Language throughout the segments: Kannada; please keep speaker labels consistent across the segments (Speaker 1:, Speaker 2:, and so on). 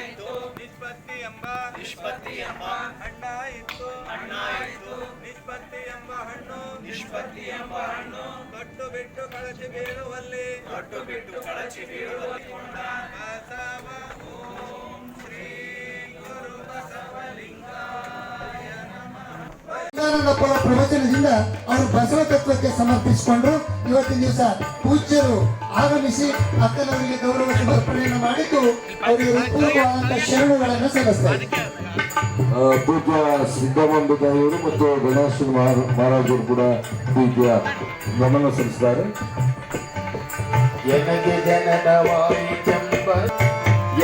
Speaker 1: ಇತ್ತು ನಿಷ್ಪತ್ತಿ ಎಂಬ ನಿಷ್ಪತ್ತಿ ಎಂಬ ಹಣ್ಣ. ಇತ್ತು ಹಣ್ಣ ನಿಷ್ಪತ್ತಿ ಎಂಬ ಹಣ್ಣು ನಿಷ್ಪತ್ತಿ ಎಂಬ ಹಣ್ಣು ತೊಟ್ಟು ಬಿಟ್ಟು ಕಳಚಿ ಬೀಳುವಲ್ಲಿ. ಕಟ್ಟು ಬಿಟ್ಟು ಕಳಚಿ
Speaker 2: ವಿವೇಕಾನಂದಪ್ಪರ ಪ್ರವಚನದಿಂದ ಅವರು ಬಸವ ತತ್ವಕ್ಕೆ ಸಮರ್ಪಿಸಿಕೊಂಡು ಇವತ್ತಿನ ದಿವಸ ಪೂಜ್ಯರು ಆಗಮಿಸಿ ಅಕ್ಕನವರಿಗೆ ಗೌರವ ಸಮರ್ಪಣೆಯನ್ನು ಮಾಡಿದ್ದು ಅವರಿಗೆ ಪೂರ್ವವಾದಂತಹ ಶರಣುಗಳನ್ನು ಸಲ್ಲಿಸ್ತಾರೆ
Speaker 3: ಪೂಜ್ಯ ಸಿದ್ದರಾಮಯ್ಯವರು ಮತ್ತು ಗಣೇಶ ಮಹಾರ- ಮಹಾರಾಜರು ಕೂಡ ಪೂಜ್ಯ ಗಮನ ಸಲ್ಲಿಸಿದ್ದಾರೆ.
Speaker 4: ಎನಗೆ ಜನನವಾಯಿತೆಂಬ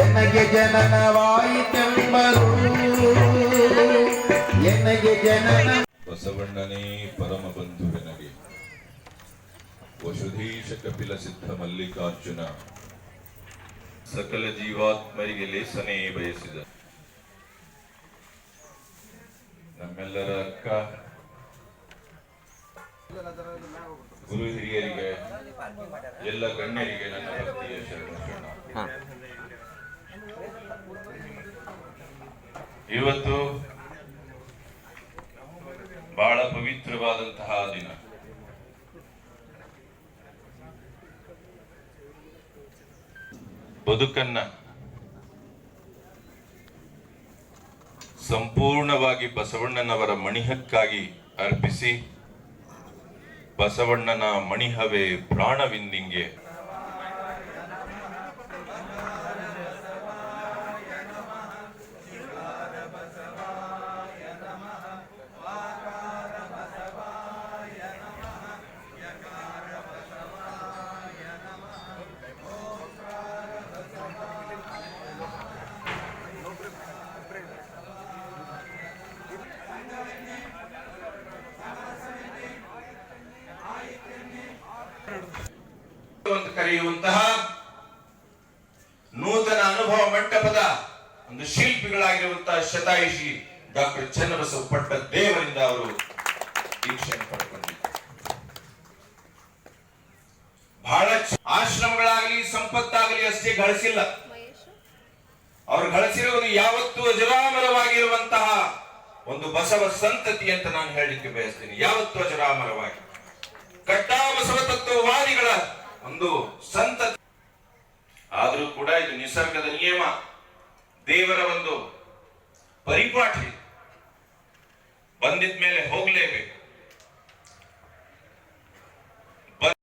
Speaker 4: ಎನಗೆ ಜನನವಾಯಿತೆಂಬರು ಎನಗೆ ಜನನ
Speaker 5: ವಸುಧೀಶ ಕಪಿಲ ಸಿದ್ಧ ಮಲ್ಲಿಕಾರ್ಜುನ ಸಕಲ ಜೀವಾತ್ಮರಿಗೆ ಲೇಸನೇ ಬಯಸಿದ. ನಮ್ಮೆಲ್ಲರ ಅಕ್ಕ ಗುರು ಹಿರಿಯರಿಗೆ ಎಲ್ಲ ಗಣ್ಯರಿಗೆ ನನ್ನ ಭಕ್ತಿಯ ಶರಣ ಇವತ್ತು ಬಹಳ ಪವಿತ್ರವಾದಂತಹ ದಿನ. ಬದುಕನ್ನ ಸಂಪೂರ್ಣವಾಗಿ ಬಸವಣ್ಣನವರ ಮಣಿಹಕ್ಕಾಗಿ ಅರ್ಪಿಸಿ ಬಸವಣ್ಣನ ಮಣಿಹವೇ ಪ್ರಾಣವಿಂದಿಂಗೆ ಕರೆಯುವಂತಹ ನೂತನ ಅನುಭವ ಮಂಟಪದ ಒಂದು ಶಿಲ್ಪಿಗಳಾಗಿರುವಂತಹ ಶತಾಯುಷಿ ಡಾಕ್ಟರ್ ಚನ್ನಬಸವ ಪಟ್ಟ ದೇವರಿಂದ ಅವರು ದೀಕ್ಷೆಯನ್ನು ಪಡ್ಕೊಂಡಿದ್ದಾರೆ. ಬಹಳ ಆಶ್ರಮಗಳಾಗಲಿ, ಸಂಪತ್ತಾಗಲಿ ಅಷ್ಟೇ ಗಳಿಸಿಲ್ಲ. ಅವರು ಗಳಿಸಿರುವುದು ಯಾವತ್ತೂ ಅಜರಾಮರವಾಗಿರುವಂತಹ ಒಂದು ಬಸವ ಸಂತತಿ ಅಂತ ನಾನು ಹೇಳಲಿಕ್ಕೆ ಬಯಸ್ತೇನೆ. ಯಾವತ್ತೂ ಅಜರಾಮರವಾಗಿ. ಕಟ್ಟಾ ಬಸವ ತತ್ವವಾದಿಗಳ ಒಂದು ಸಂತತಿ ಆದರೂ ಕೂಡ ಇದು ನಿಸರ್ಗದ ನಿಯಮ. ದೇವರ ಒಂದು ಪರಿಪಾಠಿ. ಬಂದಿದ ಬಂದಿದ್ಮೇಲೆ ಹೋಗ್ಲೇಬೇಕು.